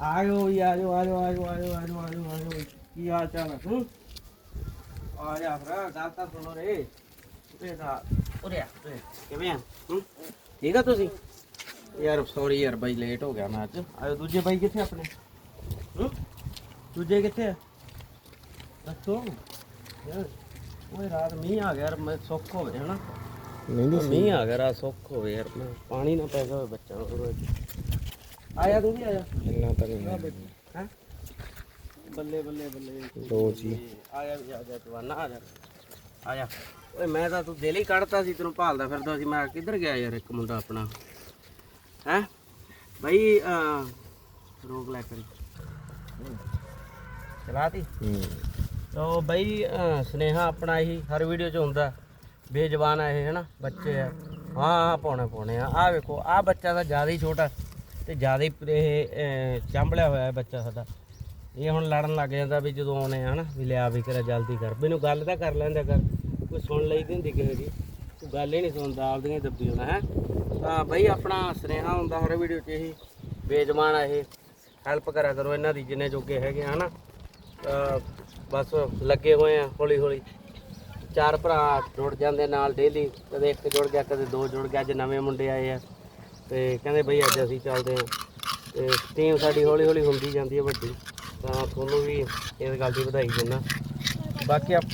ਆਇਓ ਜੀ ਆਇਓ ਆਇਓ ਆਇਓ ਆਇਓ ਆਇਓ ਆਇਓ ਆਇਓ। ਕੀ ਹਾਲ ਚਾਲ ਹੈ ਹੂੰ? ਆ ਜਾ ਫਰਾ ਗੱਲ ਤਾਂ ਸੁਣੋ ਰੇ। ਉਰੇ ਦਾ। ਉਰੇ ਆ। ਉਰੇ। ਕਿਵੇਂ ਆ? ਹੂੰ? ਠੀਕ ਆ ਤੁਸੀਂ? ਯਾਰ ਸੌਰੀ ਯਾਰ ਬਾਈ ਲੇਟ ਹੋ ਗਿਆ ਮੈਂ ਅੱਜ। ਆਇਓ ਦੂਜੇ ਬਾਈ ਕਿੱਥੇ ਆਪਣੇ? ਹੂੰ? ਦੂਜੇ ਕਿੱਥੇ ਆ? ਦੱਸੋ। ਯਾਰ ਓਏ ਰਾਤ ਮੀਂਹ ਆ ਗਿਆ ਯਾਰ ਮੈਂ ਸੁੱਖ ਹੋਵੇ ਹਨਾ? ਨਹੀਂ ਮੀਂਹ ਆ ਗਿਆ ਰਾਤ ਸੁੱਖ ਹੋਵੇ ਯਾਰ ਮੈਂ ਪਾਣੀ ਨਾ ਪੈ ਜਾਵੇ ਬੱਚਾ ਨੂੰ। ਆਇਆ ਤੂੰ ਵੀ ਆਇਆ? ਇੰਨਾ ਤਾਂ ਨਹੀਂ ਹੈਂ? ਬੱਲੇ ਬੱਲੇ ਬੱਲੇ। ਲੋ ਜੀ। ਆਇਆ ਵੀ ਆ ਜਾ ਜਵਾਨਾ ਆ ਜਾ। ਆ ਜਾ। ਓਏ ਮੈਂ ਤਾਂ ਤੂੰ ਦਿਲ ਹੀ ਕੱਢਤਾ ਸੀ ਤੈਨੂੰ ਭਾਲਦਾ ਫਿਰਦਾ ਸੀ। ਮੈਂ ਕਿੱਧਰ ਗਿਆ ਯਾਰ ਇੱਕ ਮੁੰਡਾ ਆਪਣਾ? ਹੈ? ਅਹ ਰੋਕ ਲੈ ਕਰੀ ਚਲਾਤੀ? ਤੋ ਬਈ ਅਹ, ਸੁਨੇਹਾ ਆਪਣਾ ਇਹੀ ਹਰ ਵੀਡੀਓ 'ਚ ਹੁੰਦਾ। ਬੇਜਵਾਨ ਆ ਇਹ ਹਨਾ? ਬੱਚੇ ਆ। ਹਾਂ ਹਾਂ ਪਾਉਣੇ ਪਾਉਣੇ ਆ। ਆ ਵੇਖੋ ਆ ਬੱਚਾ ਤਾਂ ਜ਼ਿਆਦਾ ਹੀ ਛੋਟਾ। ਤੇ ਜ਼ਿਆਦਾ ਹੀ ਇਹ ਅਹ, ਹੋਇਆ ਹੈ ਬੱਚਾ ਸਾਡਾ। ਇਹ ਹੁਣ ਲੜਨ ਲੱਗ ਜਾਂਦਾ ਵੀ ਜਦੋਂ ਆਉਣੇ ਆ ਹਨਾ ਵੀ ਲਿਆ ਵੀ ਕਰਾ ਜਲਦੀ ਕਰ। ਮੈਨੂੰ ਗੱਲ ਤਾਂ ਕਰ ਲੈਂਦਾ ਕਰ ਕੋਈ ਸੁਣ ਲਈ ਦੀ ਹੁੰਦੀ ਕਿਸੇ ਦੀ। ਤੂੰ ਗੱਲ ਹੀ ਨਹੀਂ ਸੁਣਦਾ ਆਪਦੀਆਂ ਹੀ ਦੱਬੀ ਹੋਣਾ ਹੈ। ਤਾਂ ਬਈ ਆਪਣਾ ਸੁਨੇਹਾ ਹੁੰਦਾ ਹਰ ਵੀਡੀਓ 'ਚ ਇਹੀ ਬੇਜਵਾਨ ਆ ਇਹ। ਹੈਲਪ ਕਰਿਆ ਕਰੋ ਇਹਨਾਂ ਦੀ ਜਿੰਨੇ ਜੋਗੇ ਹੈਗੇ ਆ ਹਨਾ। ਤਾਂ ਬਸ ਲੱਗੇ ਹੋਏ ਆ ਹੌਲੀ ਹੌਲੀ ਚਾਰ ਭਰਾ ਜੁੜ ਜਾਂਦੇ ਨਾਲ ਡੇਲੀ ਕਦੇ ਇੱਕ ਜੁੜ ਗਿਆ ਕਦੇ ਦੋ ਜੁੜ ਗਿਆ ਅੱਜ ਨਵੇਂ ਮੁੰਡੇ ਆਏ ਆ। ਤੇ ਕਹਿੰਦੇ ਬਈ ਅੱਜ ਅਸੀਂ ਚੱਲਦੇ ਆ ਤੇ ਟੀਮ ਸਾਡੀ ਹੌਲੀ ਹੌਲੀ ਹੁੰਦੀ ਜਾਂਦੀ ਹੈ ਵੱਡੀ। ਤਾਂ ਤੁਹਾਨੂੰ ਵੀ ਇਸ ਗੱਲ ਦੀ ਵਧਾਈ ਦਿੰਦਾ। ਬਾਕੀ ਆਪ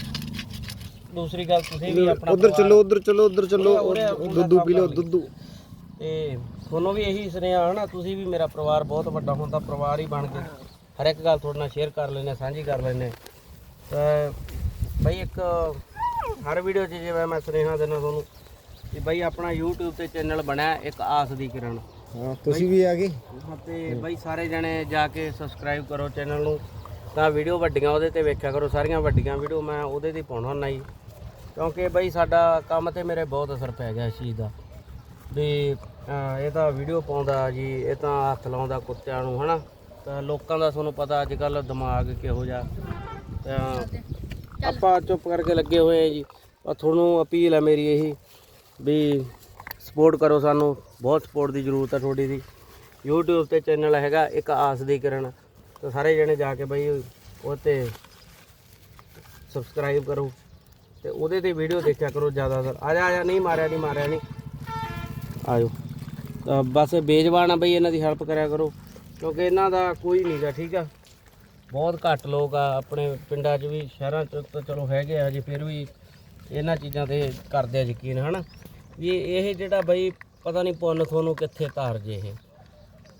ਦੂਸਰੀ ਗੱਲ ਤੁਸੀਂ ਵੀ ਆਪਣਾ ਉਧਰ ਚੱਲੋ ਉਧਰ ਚੱਲੋ ਉਧਰ ਚੱਲੋ। ਦੁੱਧੂ ਪੀ ਲਓ ਦੁੱਧੂ। ਤੇ ਤੁਹਾਨੂੰ ਵੀ ਇਹੀ ਸੁਨੇਹਾ ਹਨਾ ਤੁਸੀਂ ਵੀ ਮੇਰਾ ਪਰਿਵਾਰ ਬਹੁਤ ਵੱਡਾ ਹੁੰਦਾ ਪਰਿਵਾਰ ਹੀ ਬਣ ਕੇ। ਹਰ ਇੱਕ ਗੱਲ ਤੁਹਾਡੇ ਨਾਲ ਸ਼ੇਅਰ ਕਰ ਲੈਨੇ ਸਾਂਝੀ ਕਰ ਲੈਨੇ ਤਾਂ ਬਈ ਇੱਕ ਹਰ ਵੀਡੀਓ 'ਚ ਜਿਵੇਂ ਮੈਂ ਸੁਨੇਹਾ ਦਿੰਦਾ ਤੁਹਾਨੂੰ ਕਿ ਬਈ ਆਪਣਾ YouTube ਤੇ ਚੈਨਲ ਬਣਿਆ ਇੱਕ ਆਸ ਦੀ ਕਿਰਨ। ਹਾਂ ਤੁਸੀਂ ਵੀ ਆ ਗਏ? ਤੇ ਬਈ ਸਾਰੇ ਜਣੇ ਜਾ ਕੇ ਸਬਸਕ੍ਰਾਈਬ ਕਰੋ ਚੈਨਲ ਨੂੰ। ਤਾਂ ਵੀਡੀਓ ਵੱਡੀਆਂ ਉਹਦੇ ਤੇ ਵੇਖਿਆ ਕਰੋ ਸਾਰੀਆਂ ਵੱਡੀਆਂ ਵੀਡੀਓ ਮੈਂ ਉਹਦੇ ਤੇ ਪਾਉਣਾ ਹੁੰਦਾ ਜੀ। ਕਿਉਂਕਿ ਬਈ ਸਾਡਾ ਕੰਮ ਤੇ ਮੇਰੇ ਬਹੁਤ ਅਸਰ ਪੈ ਗਿਆ ਇਸ ਚੀਜ਼ ਦਾ। ਵੀ ਇਹ ਤਾਂ ਵੀਡੀਓ ਪਾਉਂਦਾ ਜੀ ਇਹ ਤਾਂ ਹੱਥ ਲਾਉਂਦਾ ਕੁੱਤਿਆਂ ਨੂੰ ਹਨਾ? ਤਾਂ ਲੋਕਾਂ ਦਾ ਤੁਹਾਨੂੰ ਪਤਾ ਅੱਜ ਕੱਲ ਦਿਮਾਗ ਕਿਹੋ ਜਿਹਾ। ਤਾਂ ਆਪਾਂ ਚੁੱਪ ਕਰਕੇ ਲੱਗੇ ਹੋਏ ਆ ਜੀ। ਤੁਹਾਨੂੰ ਅਪੀਲ ਹੈ ਮੇਰੀ ਇਹੀ ਵੀ ਸਪੋਰਟ ਕਰੋ ਸਾਨੂੰ, ਬਹੁਤ ਸਪੋਰਟ ਦੀ ਜ਼ਰੂਰਤ ਹੈ ਤੁਹਾਡੀ ਦੀ YouTube ਤੇ ਚੈਨਲ ਹੈਗਾ, ਇੱਕ ਆਸ ਦੀ ਕਿਰਨ। ਤਾਂ ਸਾਰੇ ਜਣੇ ਜਾ ਕੇ ਬਈ ਉਹ ਤੇ ਸਬਸਕ੍ਰਾਈਬ ਕਰੋ ਤੇ ਉਹਦੇ ਤੇ ਵੀਡੀਓ ਦੇਖਿਆ ਕਰੋ ਜ਼ਿਆਦਾਤਰ। ਆ ਆਇਆ ਆ ਨਹੀਂ ਮਾਰਿਆ ਨਹੀਂ ਮਾਰਿਆ, ਨਹੀਂ। ਆਇਓ ਤਾਂ ਬਸ ਬੇਜਵਾਨ ਆ ਬਈ, ਇਹਨਾਂ ਦੀ ਹੈਲਪ ਕਰਿਆ ਕਰੋ। ਕਿਉਂਕਿ ਇਹਨਾਂ ਦਾ ਕੋਈ ਨਹੀਂਗਾ ਠੀਕ ਆ? ਬਹੁਤ ਘੱਟ ਲੋਕ ਆ, ਆਪਣੇ ਪਿੰਡਾਂ 'ਚ ਵੀ, ਸ਼ਹਿਰਾਂ 'ਚ ਤਾਂ ਚਲੋ ਹੈਗੇ ਆ ਜੀ ਫਿਰ ਵੀ ਇਹਨਾਂ ਚੀਜ਼ਾਂ ਤੇ ਕਰਦੇ ਆ ਯਕੀਨ, ਹਨਾ? ਵੀ ਇਹ ਜਿਹੜਾ ਬਈ ਪਤਾ ਨਹੀਂ ਪੁੰਨ ਤੁਹਾਨੂੰ ਕਿੱਥੇ ਤਾਰ ਜੇ ਇਹ।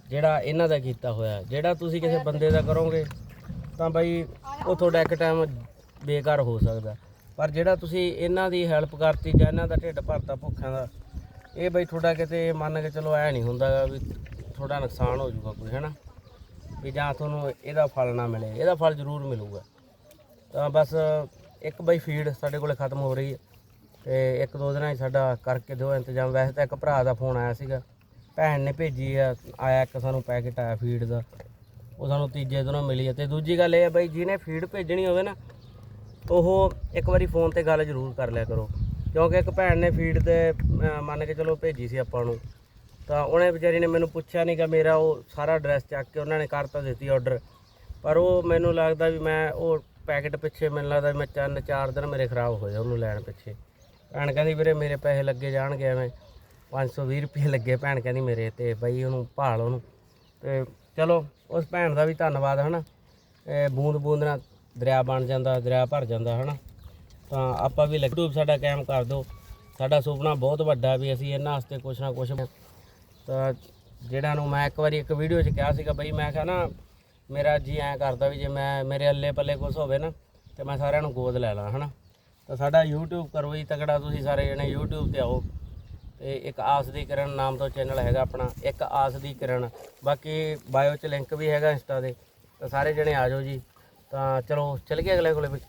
ਜਿਹੜਾ ਇਹਨਾਂ ਦਾ ਕੀਤਾ ਹੋਇਆ, ਜਿਹੜਾ ਤੁਸੀਂ ਕਿਸੇ ਬੰਦੇ ਦਾ ਕਰੋਗੇ, ਤਾਂ ਬਈ ਉਹ ਤੁਹਾਡਾ ਇੱਕ ਟਾਈਮ ਬੇਕਾਰ ਹੋ ਸਕਦਾ। ਪਰ ਜਿਹੜਾ ਤੁਸੀਂ ਇਹਨਾਂ ਦੀ ਹੈਲਪ ਕਰਤੀ ਜਾਂ ਇਹਨਾਂ ਦਾ ਢਿੱਡ ਭਰਤਾ ਭੁੱਖਾਂ ਦਾ, ਇਹ ਬਈ ਤੁਹਾਡਾ ਕਿਤੇ ਮੰਨ ਕੇ ਚਲੋ ਐ ਨਹੀਂ ਹੁੰਦਾ ਗਾ ਵੀ ਤੁਹਾਡਾ ਨੁਕਸਾਨ ਹੋ ਜਾਊਗਾ ਕੋਈ, ਹੈਨਾ? ਵੀ ਜਾਂ ਤੁਹਾਨੂੰ ਇਹਦਾ ਫਲ ਨਾ ਮਿਲੇ, ਇਹਦਾ ਫਲ ਜ਼ਰੂਰ ਮਿਲੂਗਾ। ਤਾਂ ਬਸ ਇੱਕ ਬਾਈ ਫੀਡ ਸਾਡੇ ਕੋਲੇ ਖਤਮ ਹੋ ਰਹੀ ਹੈ ਤੇ ਇੱਕ ਦੋ ਦਿਨਾਂ 'ਚ ਸਾਡਾ ਕਰਕੇ ਦਿਓ ਇੰਤਜ਼ਾਮ। ਵੈਸੇ ਤਾਂ ਇੱਕ ਭਰਾ ਦਾ ਫੋਨ ਆਇਆ ਸੀਗਾ, ਭੈਣ ਨੇ ਭੇਜੀ ਆ, ਆਇਆ ਇੱਕ ਸਾਨੂੰ ਪੈਕੇਟ ਆਇਆ ਫੀਡ ਦਾ। ਉਹ ਸਾਨੂੰ ਤੀਜੇ ਦਿਨੋਂ ਮਿਲੀ ਹੈ ਤੇ ਦੂਜੀ ਗੱਲ ਇਹ ਆ ਬਈ ਜਿਹਨੇ ਫੀਡ ਭੇਜਣੀ ਹੋਵੇ ਨਾ, ਉਹ ਇੱਕ ਵਾਰੀ ਫੋਨ ਤੇ ਗੱਲ ਜ਼ਰੂਰ ਕਰ ਲਿਆ ਕਰੋ। ਕਿਉਂਕਿ ਇੱਕ ਭੈਣ ਨੇ ਫੀਡ ਤੇ ਮੰਨ ਕੇ ਚਲੋ ਭੇਜੀ ਸੀ ਆਪਾਂ ਨੂੰ। ਤਾਂ ਉਹਨੇ ਵਿਚਾਰੀ ਨੇ ਮੈਨੂੰ ਪੁੱਛਿਆ ਨਹੀਂ ਕਿ ਮੇਰਾ ਉਹ ਸਾਰਾ ਐਡਰੈਸ ਚੱਕ ਕੇ ਉਹਨਾਂ ਨੇ ਕਰਤਾ ਦਿੱਤੀ ਆਰਡਰ ਪਰ ਉਹ ਮੈਨੂੰ ਲੱਗਦਾ ਵੀ ਮੈਂ ਉਹ ਪੈਕਟ ਪਿੱਛੇ ਮੈਨੂੰ ਲੱਗਦਾ ਮੈਂ ਚੰਨ ਚਾਰ ਦਿਨ ਮੇਰੇ ਖਰਾਬ ਹੋਏ ਉਹਨੂੰ ਲੈਣ ਪਿੱਛੇ। ਭੈਣ ਕਹਿੰਦੀ ਵੀਰੇ ਮੇਰੇ ਪੈਸੇ ਲੱਗੇ ਜਾਣਗੇ ਐਵੇਂ। 520 ਰੁਪਏ ਲੱਗੇ ਭੈਣ ਕਹਿੰਦੀ ਮੇਰੇ ਤੇ ਬਈ ਉਹਨੂੰ ਭਾਲ ਉਹਨੂੰ। ਤੇ ਚਲੋ, ਉਸ ਭੈਣ ਦਾ ਵੀ ਧੰਨਵਾਦ ਹਨਾ। ਇਹ ਬੂੰਦ ਬੂੰਦ ਨਾਲ ਦਰਿਆ ਬਣ ਜਾਂਦਾ, ਦਰਿਆ ਭਰ ਜਾਂਦਾ ਹਨਾ। ਤਾਂ ਆਪਾਂ ਵੀ YouTube ਸਾਡਾ ਕਾਇਮ ਕਰ ਦਿਓ। ਸਾਡਾ ਸੁਪਨਾ ਬਹੁਤ ਵੱਡਾ ਵੀ ਅਸੀਂ ਇਹਨਾਂ ਵਾਸਤੇ ਕੁਛ ਨਾ ਕੁਛ ਤਾਂ ਜਿਹੜਾ ਨੂੰ ਮੈਂ ਇੱਕ ਵਾਰੀ ਇੱਕ ਵੀਡੀਓ 'ਚ ਕਿਹਾ ਸੀਗਾ, ਬਈ ਮੈਂ ਕਿਹਾ ਨਾ ਮੇਰਾ ਜੀ ਐਂ ਕਰਦਾ ਵੀ ਜੇ ਮੈਂ ਮੇਰੇ ਅੱਲੇ ਪੱਲੇ ਕੁਛ ਹੋਵੇ ਨਾ, ਤੇ ਮੈਂ ਸਾਰਿਆਂ ਨੂੰ ਗੋਦ ਲੈ ਲਾਂ, ਹਨਾ? ਤਾਂ ਸਾਡਾ YouTube ਕਰੋ ਜੀ, ਤਕੜਾ ਤੁਸੀਂ ਸਾਰੇ ਜਣੇ YouTube ਤੇ ਆਓ। ਤੇ ਇੱਕ ਆਸ ਦੀ ਕਿਰਨ ਨਾਮ ਤੋਂ ਚੈਨਲ ਹੈਗਾ ਆਪਣਾ, ਇੱਕ ਆਸ ਦੀ ਕਿਰਨ ਬਾਕੀ ਬਾਇਓ 'ਚ ਲਿੰਕ ਵੀ ਹੈਗਾ ਇੰਸਟਾ ਦੇ ਤਾਂ ਸਾਰੇ ਜਣੇ ਆ ਜਾਓ ਜੀ। ਤਾਂ ਚਲੋ, ਚੱਲ ਗਏ ਅਗਲੇ ਕੋਲੇ ਵੀ